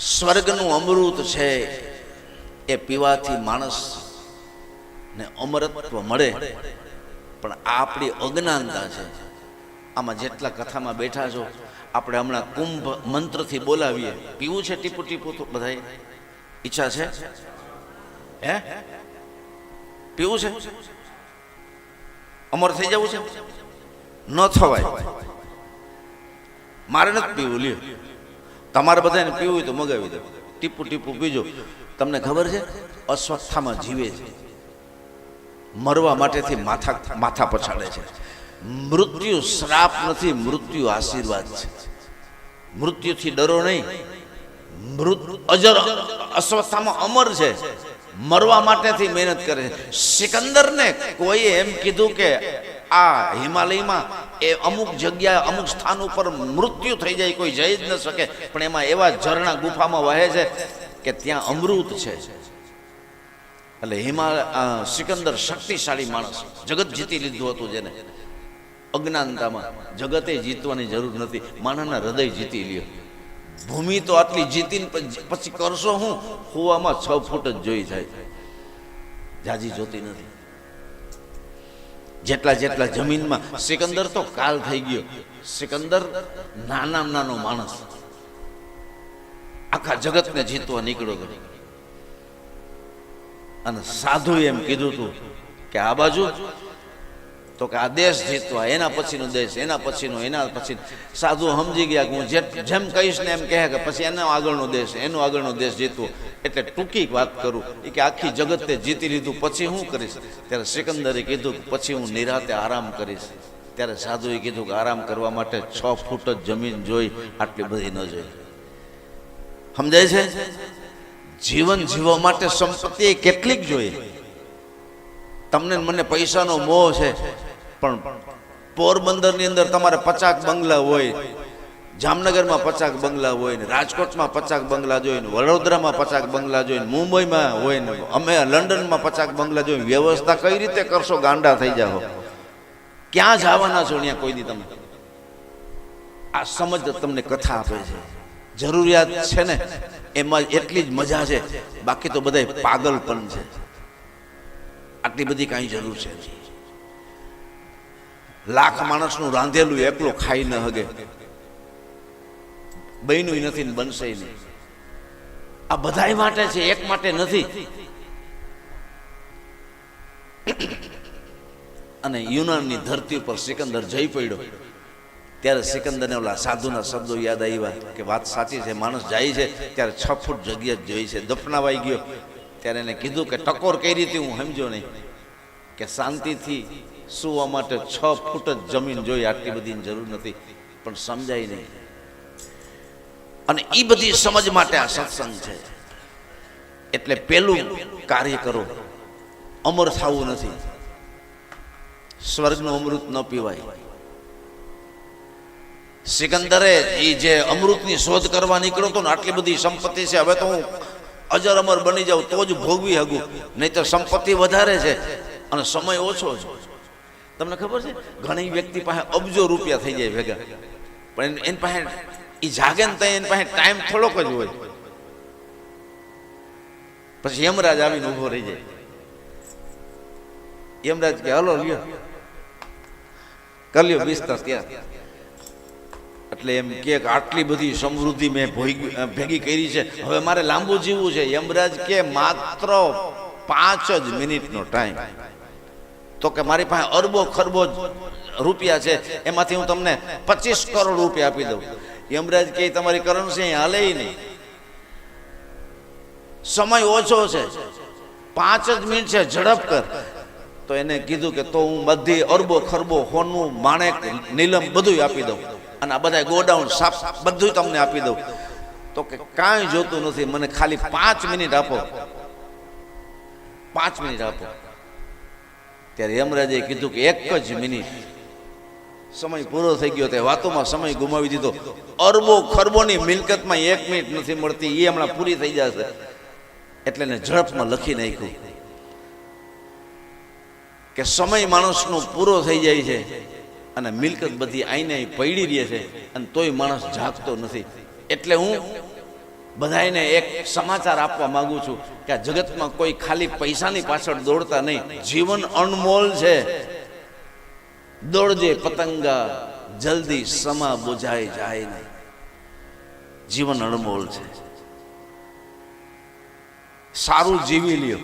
સ્વર્ગનું અમૃત છે, એ પીવાથી માણસ ને અમરત્વ મળે. પણ આપણી અજ્ઞાનતા છે. આમાં જેટલા કથામાં બેઠા છો, આપણે હમણાં કુંભ મંત્રથી બોલાવીએ. પીવું છે ટીપુ ટીપુ તો બધાય? ઈચ્છા છે? હે? પીવું છે? અમર થઈ જવું છે? ન થવાય. મારે નથી પીવું, લ્યો. તમારે બધાને પીવું હોય તો મગાવી દો. ટીપુ ટીપુ પીજો. તમને ખબર છે? અસ્વસ્થામાં જીવે છે. મરવા માટેથી માથા માથા પછાડે છે. મૃત્યુ શ્રાપ નથી, મૃત્યુ આશીર્વાદ છે. મૃત્યુથી ડરો નહીં. મૃત અજર અસ્વસ્થામાં અમર છે. મરવા માટેથી મહેનત કરે છે. સિકંદરને કોઈએ એમ કીધું કે આ હિમાલયમાં એ અમુક જગ્યાએ અમુક સ્થાન ઉપર મૃત્યુ થઈ જાય કોઈ જઈ જ ન શકે. પણ એમાં એવા ઝરણા ગુફામાં વહે છે કે ત્યાં અમૃત છે. એટલે અ, સિકંદર શક્તિશાળી માણસ. જગત જીતી લીધું હતું જેને. અજ્ઞાનતામાં જગતે જીતવાની જરૂર નથી. માણસના હૃદય જીતી લ્યો. ભૂમિ તો આટલી જીતીને પછી- પછી કરશો હું? હોવામાં છ ફૂટ જ જોઈ જાય. જાજી જોતી નથી. જેટલા જેટલા જમીનમાં સિકંદર તો કાલ થઈ ગયો. સિકંદર નાના નાનો માણસ આખા જગતને જીતવા નીકળ્યો હતો. અને સાધુ એમ કીધું હતું કે, આ બાજુ તો કે આ દેશ જીતવા, એના પછીનો દેશ, એના પછીનો, એના પછી સાધુ સમજી ગયા કે હું જે જેમ કહીશ ને એમ કહે કે પછી એનો આગળનો દેશ, એનો આગળનો દેશ જીતવો. એટલે ટૂંકી વાત કરું એ કે આખી જગતે જીતી લીધું પછી હું કરીશ? ત્યારે સિકંદરે કીધું કે પછી હું નિરાતે આરામ કરીશ. ત્યારે સાધુએ કીધું કે આરામ કરવા માટે છ ફૂટ જ જમીન જોઈ, આટલી બધી ન જોઈ. સમજાય છે? જીવન જીવવા માટે સંપત્તિ કેટલીક જોઈએ? તમને મને પૈસાનો મોહ છે. પણ પોરબંદરની અંદર તમારે પચાક બંગલા હોય, જામનગરમાં પચાક બંગલા હોય ને રાજકોટમાં પચાક બંગલા જોઈએ ને વડોદરામાં પચાક બંગલા જોઈએ મુંબઈમાં હોય ને અમે લંડનમાં પચાક બંગલા જોઈએ વ્યવસ્થા કઈ રીતે કરશો ગાંડા થઈ જાઓ. ક્યાં જવાના છો ત્યાં કોઈ દી તમે? આ સમજ તમને કથા આપે છે. જરૂરિયાત છે ને, એમાં એટલી જ મજા છે. બાકી તો બધા પાગલપન છે. આટલી બધી કાંઈ જરૂર છે નહીં. લાખ માણસનું રાંધેલું એકલો ખાઈ ન હગે. બન્યું નથી ને બનશે નહીં. આ બધાય માટે છે, એક માટે નથી. અને યુનાનની ધરતી ઉપર સિકંદર જઈ પડ્યો. ત્યારે સિકંદરને ઓલા સાધુના શબ્દો યાદ આવ્યા કે વાત સાચી છે, માણસ જાય છે, ત્યારે છ ફૂટ જગ્યા જ જોઈ છે. દફનાવાઈ ગયો. ત્યારે એને કીધું કે ટકોર કઈ રીતે હું સમજો નહીં. કે શાંતિથી સુવા માટે છ ફૂટ જ જમીન જોઈ આટલી બધીની જરૂર નથી. પણ સમજાય નહીં. અને એ બધી સમજ માટે આ સત્સંગ છે. એટલે પેલું કાર્ય કરો. અમર થવું નથી. સ્વર્ગનું અમૃત ન પીવાય. સિકંદરે એ જે અમૃતની શોધ કરવા નીકળ્યો હતો ને આટલી બધી સંપત્તિ છે. હવે તો હું અજર અમર બની જાઉં તો જ ભોગવી હગું. નહીં તો સંપત્તિ વધારે છે અને સમય ઓછો છે. તમને ખબર છે? ઘણી વ્યક્તિ પાસે અબજો રૂપિયા થઈ જાય ભેગા. પણ એની પાસે એ જાગે ને એની પાસે ટાઈમ થોડોક જ હોય. પછી યમરાજ આવીને ઊભો રહી જાય. યમરાજ કે, હલો, લ્યો. કર્યો વિસ્તાર ત્યાં. એટલે એમ કે આટલી બધી સમૃદ્ધિ મેં ભેગી કરી છે. હવે મારે લાંબુ જીવવું છે. યમરાજ કે, માત્ર પાંચ જ મિનિટનો ટાઈમ તો કે મારી પાસે અરબો ખરબો રૂપિયા છે, એમાંથી હું તમને પચીસ કરોડ રૂપિયા આપી દઉં. યમરાજ કે તમારી કરન્સી અહીં હાલે નહીં. સમય ઓછો છે. પાંચ જ મિનિટ છે, ઝડપ કર. તો એને કીધું કે, તો હું બધી અરબો ખરબો, હોનું, માણેક, નીલમ બધું આપી દઉં અને આ બધા ગોડાઉન સાફ બધું તમને આપી દઉં. તો કે, કાંઈ જોતું નથી. મને ખાલી પાંચ મિનિટ આપો. પાંચ મિનિટ આપો. ત્યારે યમરાજે કીધું કે એક જ મિનિટ. સમય પૂરો થઈ ગયો તે વાતોમાં સમય ગુમાવી દીધો. અરબો ખરબોની મિલકતમાં એક મિનિટ નથી મળતી એ હમણાં પૂરી થઈ જશે. એટલે એને ઝડપમાં લખી નાખ્યું કે સમય માણસનો પૂરો થઈ જાય છે અને મિલકત બધી આઈને પડી રહે છે અને તોય માણસ જાગતો નથી. એટલે હું બધાયને એક સમાચાર આપવા માંગુ છું કે જગતમાં કોઈ ખાલી પૈસાની પાછળ દોડતા નહીં. જીવન અનમોલ છે. દોડજે પતંગા, જલ્દી સમા બુઝાઈ જાય નહીં. જીવન અણમોલ છે. સારું જીવી લ્યો.